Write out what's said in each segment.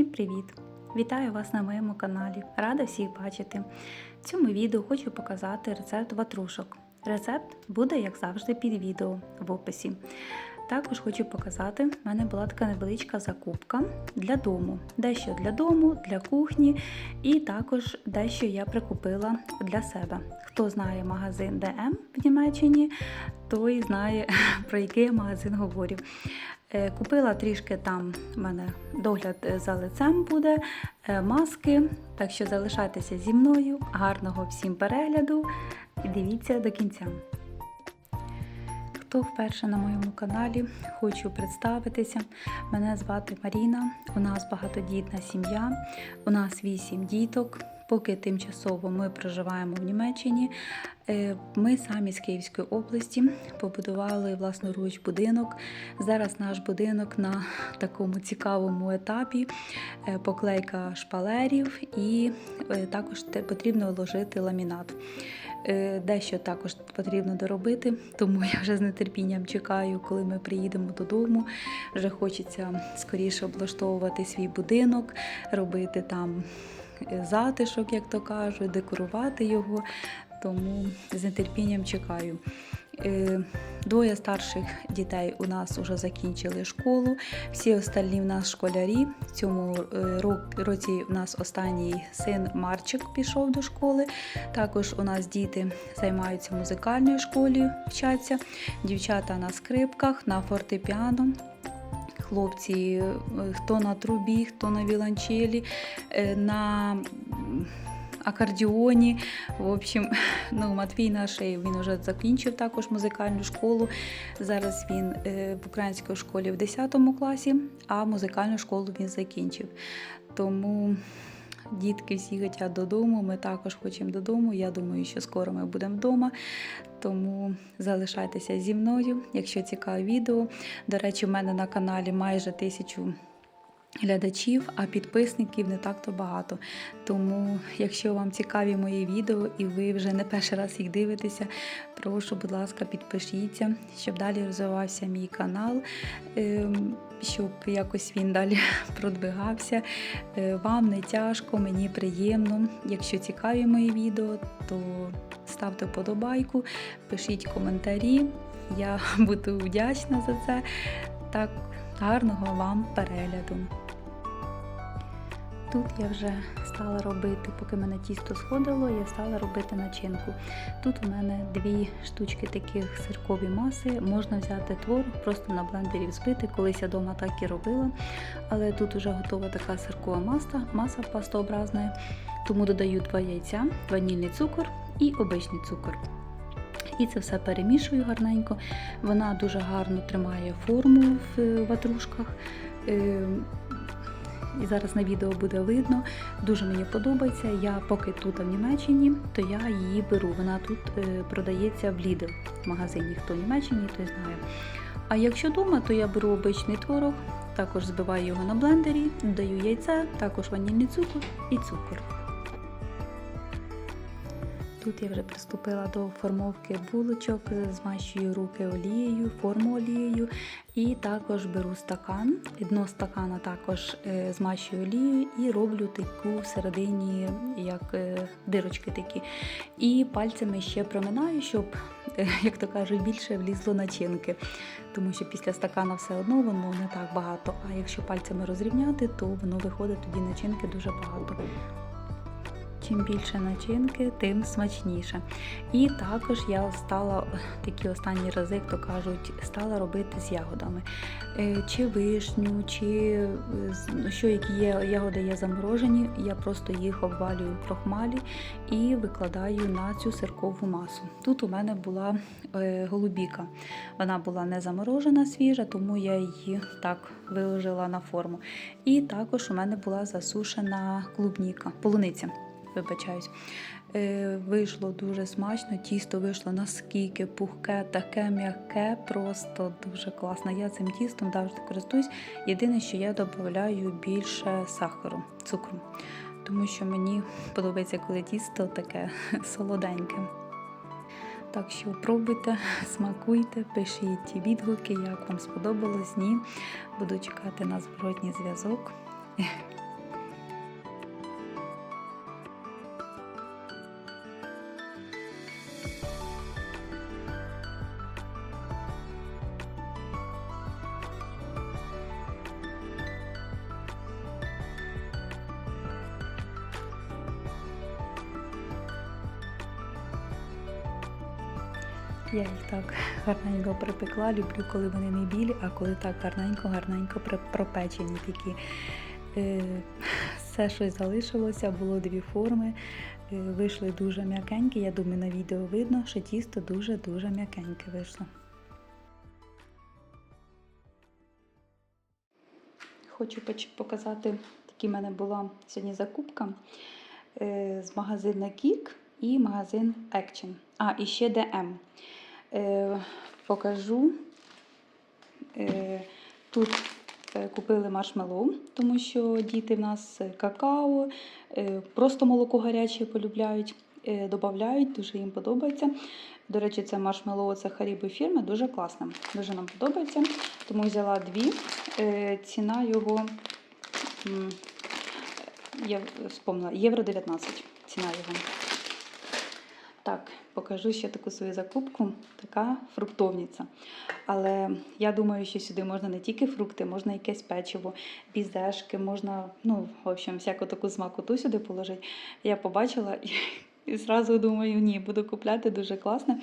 Всім привіт! Вітаю вас на моєму каналі. Рада всіх бачити. В цьому відео хочу показати рецепт ватрушок. Рецепт буде, як завжди, під відео в описі. Також хочу показати, в мене була така невеличка закупка для дому. Дещо для дому, для кухні, і також дещо я прикупила для себе. Хто знає магазин DM в Німеччині, той знає, про який я магазин говорю. Е, Купила трішки там в мене догляд е, за лицем буде, е, маски. Так що залишайтеся зі мною. Гарного всім перегляду і дивіться до кінця. Хто вперше на моєму каналі, хочу представитися. Мене звати Маріна. У нас багатодітна сім'я, у нас вісім діток. Поки тимчасово ми проживаємо в Німеччині. Е, Ми самі з Київської області побудували власноруч будинок. Зараз наш будинок на такому цікавому етапі: Е, поклейка шпалерів і е, також потрібно вложити ламінат. Дещо також потрібно доробити, тому я вже з нетерпінням чекаю, коли ми приїдемо додому. Вже хочеться скоріше облаштовувати свій будинок, робити там затишок, як то кажуть, декорувати його. Тому з нетерпінням чекаю. Е, Двоє старших дітей у нас вже закінчили школу. Всі остальні в нас школярі. В цьому е, році у нас останній син Марчик пішов до школи. Також у нас діти займаються в музикальній школі, вчаться. Дівчата на скрипках, на фортепіано. Хлопці, е, хто на трубі, хто на віланчелі, е, на акордіоні. В общем, ну, Матвій наш він вже закінчив також музикальну школу. Зараз він е, в українській школі в 10 класі, а музикальну школу він закінчив. Тому дітки всі хочуть додому. Ми також хочемо додому. Я думаю, що скоро ми будемо вдома. Тому залишайтеся зі мною, якщо цікаве відео. До речі, в мене на каналі майже тисячу глядачів, а підписників не так-то багато. Тому, якщо вам цікаві мої відео і ви вже не перший раз їх дивитеся, прошу, будь ласка, підпишіться, щоб далі розвивався мій канал, ем, щоб якось він далі продвигався. Е, Вам не тяжко, мені приємно. Якщо цікаві мої відео, то ставте вподобайку, пишіть коментарі. Я буду вдячна за це. Так, гарного вам перегляду. Тут я вже стала робити, поки мене тісто сходило, я стала робити начинку. Тут у мене дві штучки таких сиркові маси. Можна взяти творог, просто на блендері взбити. Колись я вдома так і робила. Але тут вже готова така сиркова маса, маса пастообразна. Тому додаю два яйця, ванільний цукор і обичний цукор. І це все перемішую гарненько. Вона дуже гарно тримає форму в е, ватрушках. Е, І зараз на відео буде видно. Дуже мені подобається. Я поки тут в Німеччині, то я її беру. Вона тут е, продається в Lidl в магазині. Хто в Німеччині, той знає. А якщо вдома, то я беру обичний творог, також збиваю його на блендері, додаю яйце, також ванільний цукор і цукор. Тут я вже приступила до формовки булочок, змащую руки олією, форму олією і також беру стакан. Дно стакана також е, змащую олією і роблю таку всередині, як е, дирочки такі. І пальцями ще проминаю, щоб, е, як то кажуть, більше влізло начинки. Тому що після стакана все одно воно не так багато. А якщо пальцями розрівняти, то воно виходить тоді начинки дуже багато. Чим більше начинки, тим смачніше. І також я стала такі останні рази, як кажуть, стала робити з ягодами. Е, Чи вишню, чи ну, що які є ягоди є заморожені, я просто їх обвалюю в крохмалі і викладаю на цю сиркову масу. Тут у мене була е, голубіка. Вона була не заморожена свіжа, тому я її так виложила на форму. І також у мене була засушена клубніка, полуниця вибачаюсь. Е, вийшло дуже смачно, тісто вийшло наскільки пухке, таке м'яке, просто дуже класно. Я цим тістом завжди користуюсь. Єдине, що я додаю більше сахару, цукру. Тому що мені подобається, коли тісто таке солоденьке. Так що пробуйте, смакуйте, пишіть відгуки, як вам сподобалось, ні. Буду чекати на зворотній зв'язок. Я їх так гарненько припекла. Люблю, коли вони не білі, а коли так гарненько-гарненько пропечені такі. Е, Все щось залишилося, було дві форми. Е, Вийшли дуже м'якенькі. Я думаю, на відео видно, що тісто дуже-дуже м'якеньке вийшло. Хочу показати, які в мене була сьогодні закупка е, з магазину Кік і магазин Action. А, і ще DM. Е, покажу. Е, тут е, купили маршмеллоу, тому що діти в нас какао, просто молоко гаряче полюбляють, додають, дуже їм подобається. До речі, це маршмеллоу, це Харібо фірми, дуже класне, дуже нам подобається. Тому взяла дві. Ціна його я вспомнила, євро 19 ціна його. Так, покажу ще таку свою закупку, така фруктовниця. Але я думаю, що сюди можна не тільки фрукти, можна якесь печиво, бізешки, можна, ну, в общем, всяку таку смакоту сюди положити. Я побачила і, і зразу думаю, ні, буду купляти дуже класне.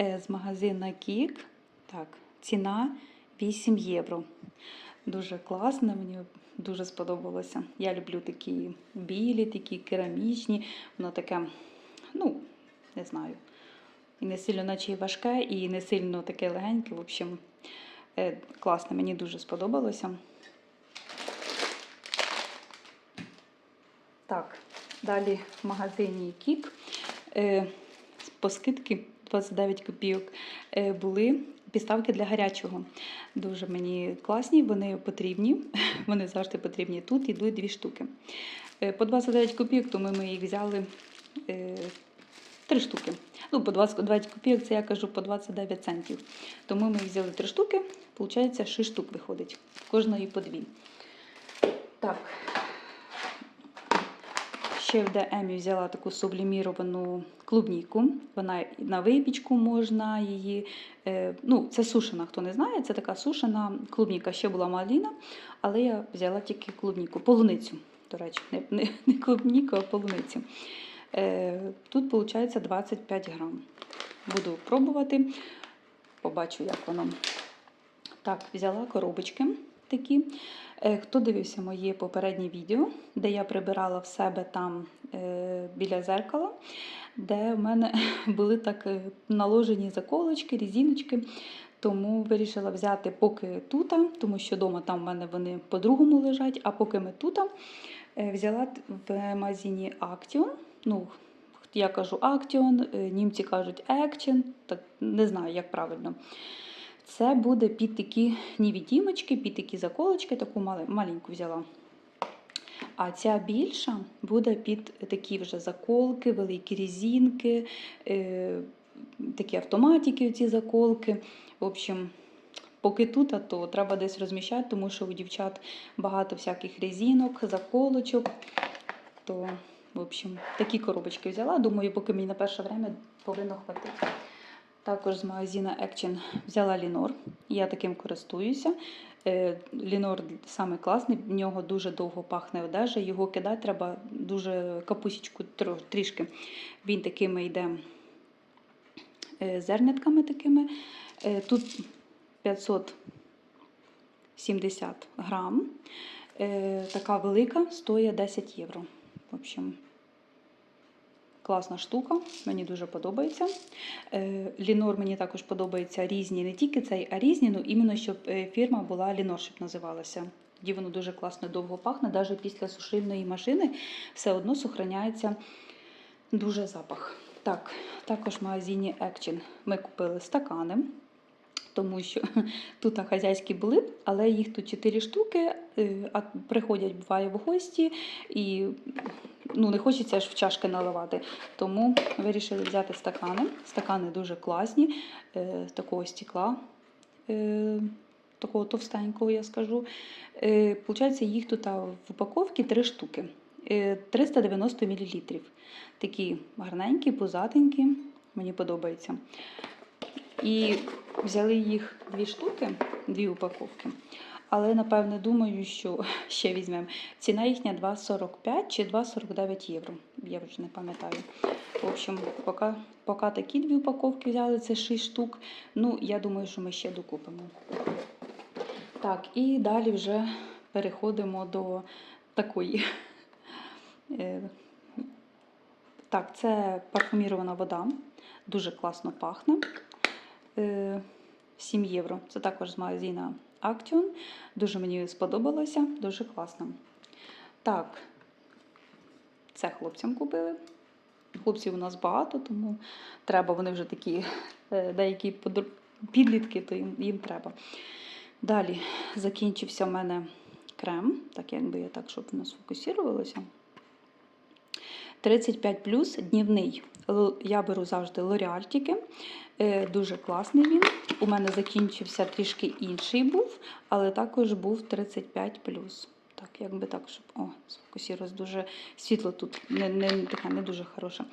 Е, З магазину Кік. Так, ціна 8 євро. Дуже класне, мені дуже сподобалося. Я люблю такі білі, такі керамічні, воно таке, ну, не знаю. І не сильно, наче і важке, і не сильно таке легеньке. В общем, е, класне, мені дуже сподобалося. Так, далі в магазині Кік по скидки 29 копійок е, були підставки для гарячого. Дуже мені класні, вони потрібні. Вони завжди потрібні. Тут ідуть дві штуки. Е, По 29 копійок, тому ми їх взяли три штуки. Ну, по 29 копійок, це я кажу по 29 центів. Тому ми взяли три штуки, виходить, 6 штук виходить. Кожної по дві. Так. Ще в ДМі взяла таку субліміровану клубніку. Вона на випічку можна її. е, Ну, це сушена, хто не знає, це така сушена клубніка. Ще була маліна, але я взяла тільки клубніку, полуницю, до речі, не, не, не клубніку, а полуницю. Е, Тут виходить 25 грам. Буду пробувати, побачу, як воно. Так, взяла коробочки такі. Е, Хто дивився моє попереднє відео, де я прибирала в себе там е, біля зеркала, де в мене були так наложені заколочки, різіночки. Тому вирішила взяти поки тут, тому що вдома там в мене вони по-другому лежать, а поки ми тут, взяла в магазині Action. Ну, я кажу Action, е, німці кажуть Action, так не знаю, як правильно. Це буде під такі невідімочки, під такі заколочки, таку маленьку взяла. А ця більша буде під такі вже заколки, великі різінки, е, такі автоматики, ці заколки. В общем, поки тут, то треба десь розміщати, тому що у дівчат багато всяких резинок, заколочок. То, в общем, такі коробочки взяла. Думаю, поки мені на перше время повинно хватити. Також з магазину Action взяла Лінор. Я таким користуюся. Е, Лінор саме класний, в нього дуже довго пахне одежа. Його кидати треба дуже капусічку трішки. Він такими йде е, зернятками такими. Е, Тут 570 грам. Е, Така велика, стоїть 10 євро. В общем, класна штука, мені дуже подобається. Е, Лінор мені також подобається різні, не тільки цей, а різні, ну іменно щоб е, фірма була Лінор, щоб називалася. Тоді воно дуже класно довго пахне, навіть після сушильної машини все одно сохраняється дуже запах. Так, також в магазині Action ми купили стакани. Тому що тут хазяйські були, але їх тут 4 штуки, е, а приходять буває в гості і ну, не хочеться ж в чашки наливати. Тому вирішили взяти стакани. Стакани дуже класні, е, з такого стекла, е, такого товстенького, я скажу. Е, Получається, їх тут в упаковці 3 штуки. Е, 390 мл. Такі гарненькі, пузатенькі, мені подобається. І взяли їх дві штуки, дві упаковки. Але напевне думаю, що ще візьмемо. Ціна їхня 2,45 чи 2,49 євро. Я вже не пам'ятаю. В общем, поки, поки такі дві упаковки взяли, це 6 штук. Ну, я думаю, що ми ще докупимо. Так, і далі вже переходимо до такої. Е, Так, це парфумірована вода. Дуже класно пахне. Е, 7 євро. Це також з магазина Action. Дуже мені сподобалося, дуже класно. Так, це хлопцям купили. Хлопців у нас багато, тому треба, вони вже такі е, деякі підлітки, то їм, їм треба. Далі закінчився в мене крем, так якби я так, щоб воно сфокусувалося. 35 плюс днівний. Я беру завжди L'Oreal тільки. Е, Дуже класний він. У мене закінчився трішки інший був, але також був 35 плюс. Так, якби так, щоб. О, сфокусірувалось дуже світло тут, не, не, таке не дуже хороше.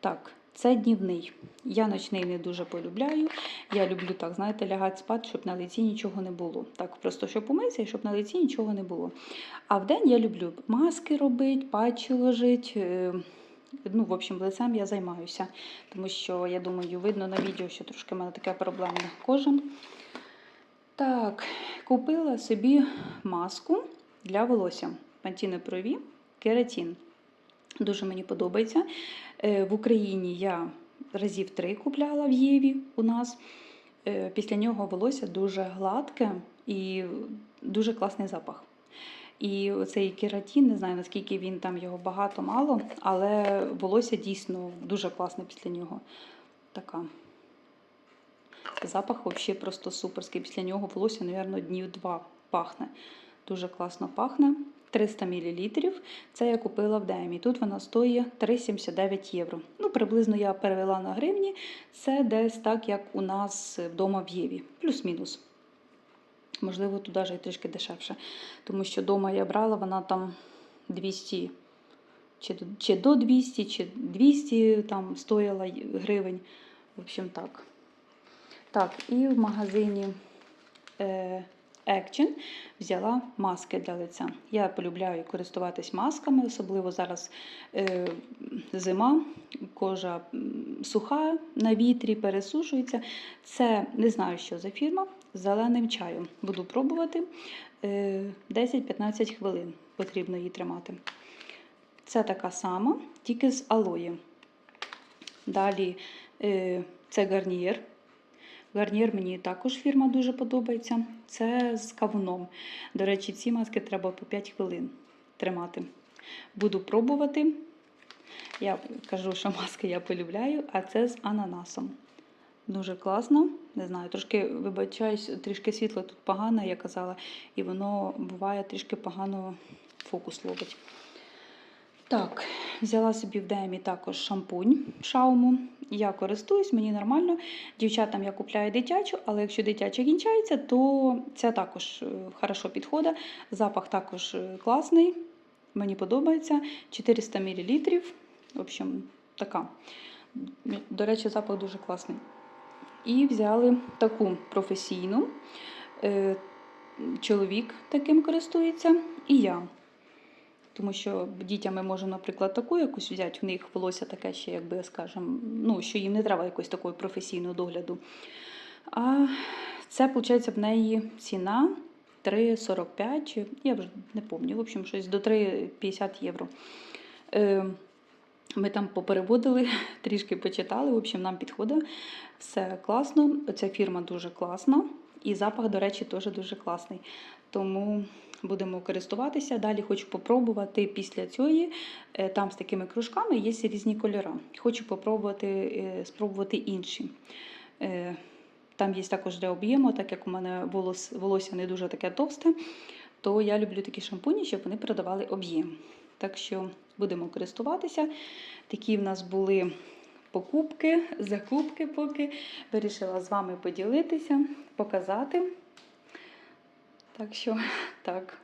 Так, це днівний. Я ночний не дуже полюбляю. Я люблю так, знаєте, лягати спати, щоб на лиці нічого не було. Так, просто щоб умитися і щоб на лиці нічого не було. А вдень я люблю маски робити, патчі ложити. Ну, в общем, лицем я займаюся, тому що я думаю, видно на відео, що трошки в мене така проблемна кожа. Так, купила собі маску для волосся. Пантіне Прові кератін. Дуже мені подобається. Е, В Україні я разів три купляла в Єві у нас. Е, Після нього волосся дуже гладке і дуже класний запах. І цей кератін, не знаю наскільки він там його багато-мало, але волосся дійсно дуже класне після нього. Така. Запах взагалі просто суперський. Після нього волосся, мабуть, днів два пахне. Дуже класно пахне. 300 мл. Це я купила в Демі. Тут вона стоїть 3,79 євро. Ну, приблизно я перевела на гривні. Це десь так, як у нас вдома в Єві. Плюс-мінус. Можливо, тут навіть трішки дешевше. Тому що вдома я брала, вона там 200 чи, чи до 200, чи 200 там стояла гривень. В общем, так. Так, і в магазині е, Action взяла маски для лиця. Я полюбляю користуватись масками, особливо зараз е, зима, кожа суха на вітрі, пересушується. Це не знаю, що за фірма зеленим чаєм. Буду пробувати. Е, 10-15 хвилин потрібно її тримати. Це така сама, тільки з алої. Далі е, це гарнієр. Гарнієр мені також фірма дуже подобається. Це з кавуном. До речі, ці маски треба по 5 хвилин тримати. Буду пробувати. Я кажу, що маски я полюбляю, а це з ананасом. Дуже класно. Не знаю, трошки вибачаюсь, трішки світло тут погане, я казала, і воно буває трішки погано фокус ловить. Так, взяла собі в Демі також шампунь шауму. Я користуюсь, мені нормально. Дівчатам я купляю дитячу, але якщо дитяча кінчається, то ця також е, хорошо підходить. Запах також е, класний, мені подобається. 400 мл. В общем, така. До речі, запах дуже класний. І взяли таку професійну. Е, Чоловік таким користується, і я. Тому що дітям ми можемо, наприклад, таку якусь взяти, в них волосся таке ще, якби скажемо, ну, що їм не треба якось такої професійного догляду. А це, виходить, в неї ціна 3,45, чи я вже не пам'ятаю, в общем, щось до 3,50 євро. Ми там попереводили, трішки почитали, в общем, нам підходить. Все класно. Ця фірма дуже класна. І запах, до речі, теж дуже класний. Тому будемо користуватися. Далі хочу попробувати після цієї, е, там з такими кружками є різні кольори. Хочу попробувати, е, спробувати інші. Е, Там є також для об'єму, так як у мене волос, волосся не дуже таке товсте, то я люблю такі шампуні, щоб вони передавали об'єм. Так що будемо користуватися. Такі в нас були покупки, закупки поки. Вирішила з вами поділитися, показати. Так що, так.